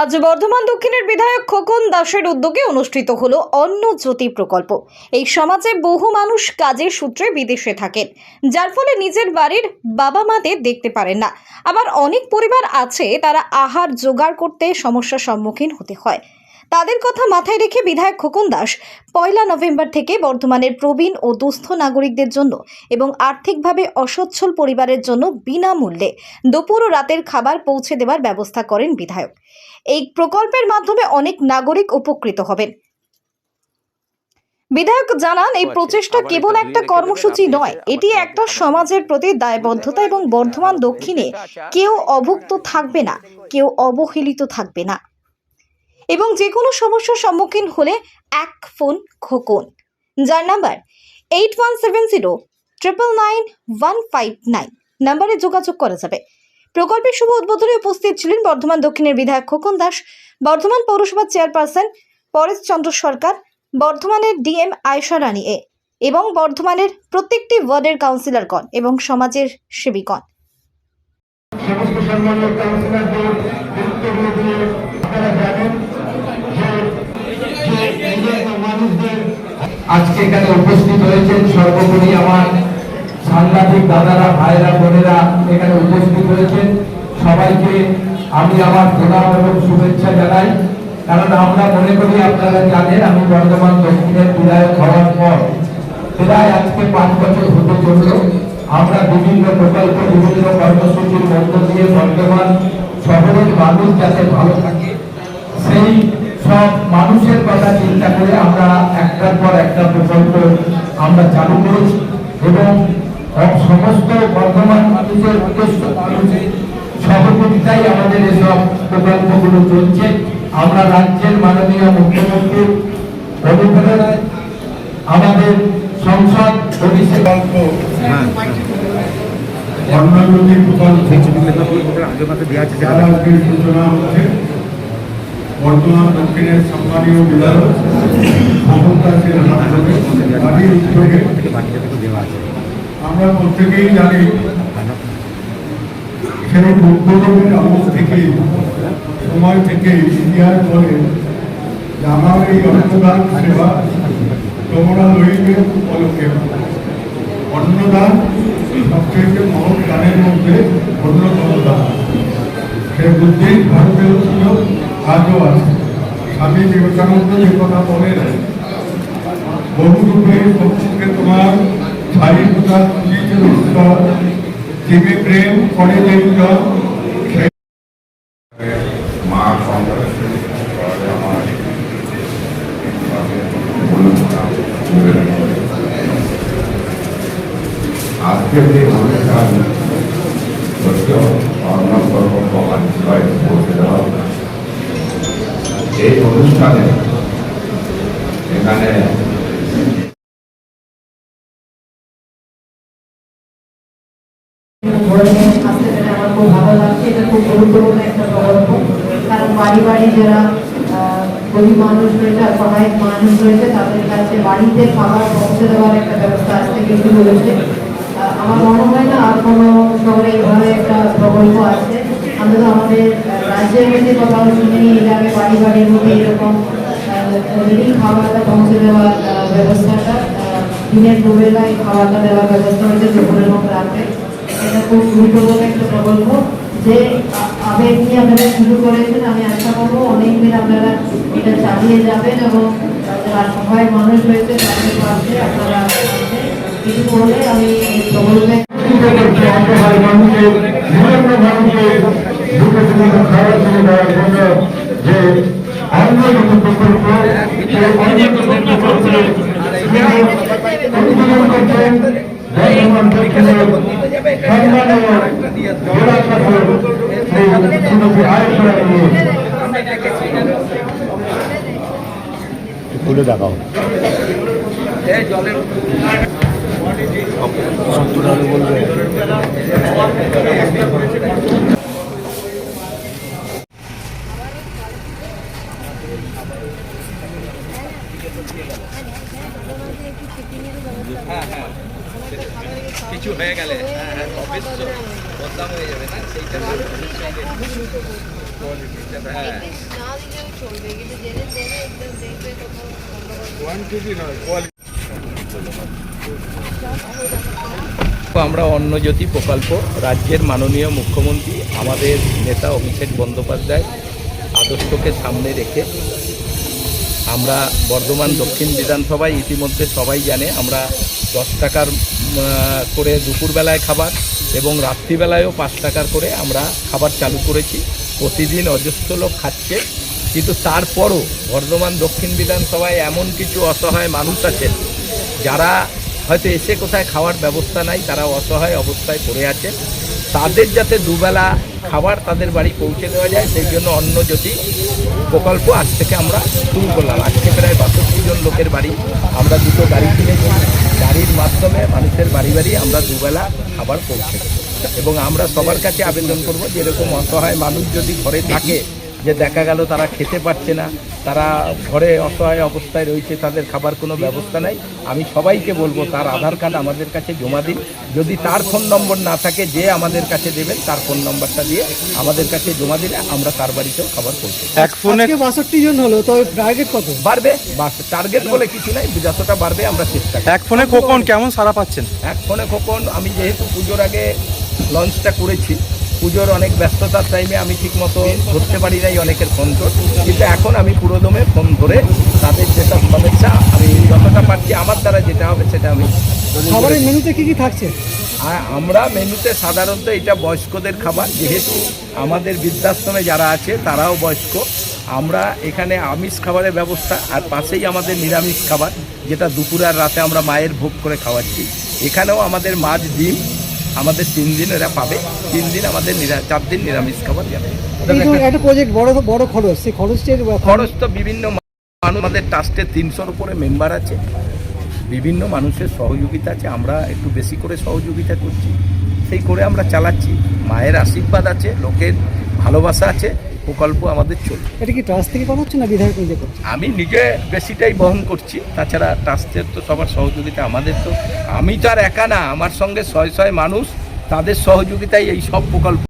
আজ বর্ধমান দক্ষিণের বিধায়ক খোকন দাসের উদ্যোগে অনুষ্ঠিত হল অন্ন জ্যোতি প্রকল্প। এই সমাজে বহু মানুষ কাজের সূত্রে বিদেশে থাকেন। যার ফলে নিজের বাড়ির বাবা মাদের দেখতে পারেন না। আবার অনেক পরিবার আছে তারা আহার জোগাড় করতে সমস্যার সম্মুখীন হতে হয়। তাদের কথা মাথায় রেখে বিধায়ক খোকন দাস পয়লা নভেম্বর থেকে বর্ধমানের প্রবীণ ও দুস্থ নাগরিকদের জন্য এবং আর্থিকভাবে অসচ্ছল পরিবারের জন্য বিনামূল্যে দুপুর ও রাতের খাবার পৌঁছে দেওয়ার ব্যবস্থা করেন বিধায়ক। এই প্রকল্পের মাধ্যমে অনেক নাগরিক উপকৃত হবেন। বিধায়ক জানান এই প্রচেষ্টা কেবল একটা কর্মসূচি নয় এটি একটা সমাজের প্রতি দায়বদ্ধতা এবং বর্ধমান দক্ষিণে কেউ অভুক্ত থাকবে না কেউ অবহেলিত থাকবে না। এবং যে কোনো সমস্যার সম্মুখীন হলে এক ফোন খোকন। যার number eight one seven zero triple nine one five nine নাম্বারে যোগাযোগ করা যাবে। প্রকল্পের শুভ উদ্বোধনে উপস্থিত ছিলেন বর্ধমান দক্ষিণের বিধায়ক খোকন দাস, বর্ধমান পৌরসভার চেয়ারপারসন পরেশ চন্দ্র সরকার, বর্ধমানের ডিএম আয়শা রানী এ, এবং বর্ধমানের প্রত্যেকটি ওয়ার্ডের কাউন্সিলরগণ এবং সমাজের সেবীগণ। সমস্ত সম্মানীয় কাউন্সিলরদের জানেন যে যে নিজের মানুষদের আজকে এখানে উপস্থিত হয়েছেন সর্বোপরি আমার সাংঘাতিক দাদারা ভাইরা বোনেরা এখানে উপস্থিত হয়েছেন। সবাইকে আমি আমার প্রণাম এবং শুভেচ্ছা জানাই। কারণ আমরা মনে করি আপনারা জানেন, আমি বর্ধমান দক্ষিণের বিধায়ক হওয়ার পর প্রায় আজকে পাঁচ বছর হতে চলল। আমরা বিভিন্ন প্রকল্প, বিভিন্ন কর্মসূচির মধ্য দিয়ে বর্তমান শহরের মানুষ যাতে ভালো থাকে, সেই সব মানুষের কথা চিন্তা করে আমরা একটার পর একটা প্রকল্প আমরা চালু করেছি এবং সমস্ত বর্তমান মানুষের উদ্দেশ্য মানুষের সহযোগিতায় আমাদের এসব প্রকল্পগুলো চলছে। আমরা রাজ্যের মাননীয় মুখ্যমন্ত্রীর অনুপ্রেরণায় আমাদের সংসদ পরিষেবা অন্যান্য প্রকল্প যারা আজকে সূচনা হচ্ছে। বর্তমান দক্ষিণের সম্মানীয় বিধায়ক সেন বাড়ির উদ্যোগে আমরা প্রত্যেকেই জানি সেই উদ্যোগের আমল থেকে, সময় থেকে বলে যে আমার এই অন্নদান সেবা তোমরা লইবে উপলক্ষে। অন্নদান সবচেয়ে মহৎ দানের মধ্যে অন্যতম দান। সে বুদ্ধি ভারতেও আজও আছে স্বামী বিবেকানন্দ যে কথা বলেন বহুরূপে সবচেয়ে তোমার ছাড়ি প্রকাশ দিয়েছিল প্রেম করে দেবজন মা অনুষ্ঠান সত্য অন্নকর্ম মহানিশ্চয় পৌঁছে দেওয়া হবে। এই অনুষ্ঠানে এখানে খুব গরিব মানুষ রয়েছে আর মানুষ রয়েছে তাদের কাছে বাড়িতে খাবার পৌঁছে দেওয়ার একটা ব্যবস্থা আজ থেকে শুরু হয়েছে আমার মনে হয় না আর কোনো শহরে এইভাবে একটা প্রকল্প আছে। অন্তত আমাদের রাজ্যের মধ্যে কোথাও শুনি এর আগে বাড়ি বাড়ির মধ্যে এরকম রেডি খাবারটা পৌঁছে দেওয়ার ব্যবস্থাটা দিনের দুবেলায় খাবারটা দেওয়ার ব্যবস্থা হয়েছে দুপুরের মধ্যে রাখে এটা খুব গুরুত্বপূর্ণ একটা প্রকল্প যে আবেগ নিয়ে আপনারা শুরু করেছেন আমি আশা করব অনেক দিন আপনারা এটা চালিয়ে যাবেন এবং যারা সহায় মানুষ রয়েছে তাদের পাশে আপনারা। কিছু বলে আমি প্রকল্পে দুটো সুবিধা খাওয়ার সুবিধা জন্য যে অন্য প্রকল্প সেই অন্য প্রকল্পে অনুমোদন করছেন বর্তমান দক্ষিণের সম্মানীয় জেলা শাসক শ্রীমতী আয়েশা তুলে দেখাও কিছু হয়ে গেলে হ্যাঁ হ্যাঁ অবশ্য বদনাম হয়ে যাবে না? সেইটা আমরা অন্নজ্যোতি প্রকল্প রাজ্যের মাননীয় মুখ্যমন্ত্রী আমাদের নেতা অভিষেক বন্দ্যোপাধ্যায় আদর্শকে সামনে রেখে আমরা বর্ধমান, দক্ষিণ বিধানসভায় ইতিমধ্যে সবাই জানে আমরা দশ টাকার করে দুপুরবেলায় খাবার এবং রাত্রিবেলায়ও পাঁচ টাকার করে আমরা খাবার চালু করেছি। প্রতিদিন অজস্র লোক খাচ্ছে। কিন্তু তারপরও বর্ধমান, দক্ষিণ বিধানসভায় এমন কিছু অসহায় মানুষ আছেন যারা হয়তো এসে কোথায় খাওয়ার ব্যবস্থা নাই, তারা অসহায় অবস্থায় পড়ে আছেন তাদের যাতে দুবেলা খাবার তাদের বাড়ি পৌঁছে দেওয়া যায়, সেই জন্য অন্ন জ্যোতি প্রকল্প আজ থেকে আমরা শুরু করলাম আজকে প্রায় বাষট্টি জন লোকের বাড়ি আমরা দুটো গাড়ি কিনেছি গাড়ির মাধ্যমে মানুষের বাড়ি বাড়ি আমরা দুবেলা খাবার পৌঁছে। এবং আমরা সবার কাছে আবেদন করব, যেরকম অসহায় মানুষ যদি ঘরে থাকে যে দেখা গেল তারা খেতে পারছে না তারা ঘরে অসহায় অবস্থায় রয়েছে তাদের খাবার কোনো ব্যবস্থা নাই। আমি সবাইকে বলব তার আধার কার্ড আমাদের কাছে জমা দিন। যদি তার ফোন নম্বর না থাকে যে আমাদের কাছে দেবেন তার ফোন নম্বরটা দিয়ে আমাদের কাছে জমা দিলে আমরা তার বাড়িতেও খাবার পৌঁছে এক ফোনে বাষট্টি জন হলো তো টার্গেট কত? বাড়বে বাস টার্গেট বলে কিছু নাই যতটা বাড়বে আমরা চেষ্টা এক ফোনে খোকন কেমন সারা পাচ্ছেন? এক ফোনে কখন আমি যেহেতু পুজোর আগে লঞ্চটা করেছি পুজোর অনেক ব্যস্ততার টাইমে আমি ঠিকমতো ধরতে পারি নাই অনেকের ফোন তো কিন্তু এখন আমি পুরোদমে ফোন ধরে তাদের যেসব সমস্যা আমি যতটা পারছি আমার দ্বারা যেটা হবে সেটা আমি খাবারের মেনুতে কি কি থাকছে? আর আমরা মেনুতে সাধারণত এটা বয়স্কদের খাবার যেহেতু আমাদের বৃদ্ধাশ্রমে যারা আছে তারাও বয়স্ক। আমরা এখানে আমিষ খাবারের ব্যবস্থা আর পাশেই আমাদের নিরামিষ খাবার যেটা দুপুর আর রাতে আমরা মায়ের ভোগ করে খাওয়াচ্ছি। এখানেও আমাদের মাছ ডিম আমাদের তিন দিন এরা পাবে। তিন দিন আমাদের নিরা- চার দিন নিরামিষ খাবার যাবে। একটা প্রজেক্ট বড় বড় খরচ। সেই খরচের খরচ তো বিভিন্ন মানুষ আমাদের ট্রাস্টে তিনশোর উপরে মেম্বার আছে। বিভিন্ন মানুষের সহযোগিতা আছে। আমরা একটু বেশি করে সহযোগিতা করছি। সেই করে আমরা চালাচ্ছি। মায়ের আশীর্বাদ আছে লোকের ভালোবাসা আছে। প্রকল্প আমাদের চলবে এটা কি ট্রাস্ট থেকে করা হচ্ছে না বিধায়ক নিজে করছে? আমি নিজে বেশিটাই বহন করছি তাছাড়া ট্রাস্টের তো সবার সহযোগিতা আমাদের তো আমি তো আর একা না আমার সঙ্গে ছয় ছয় মানুষ তাদের সহযোগিতায় এই সব প্রকল্প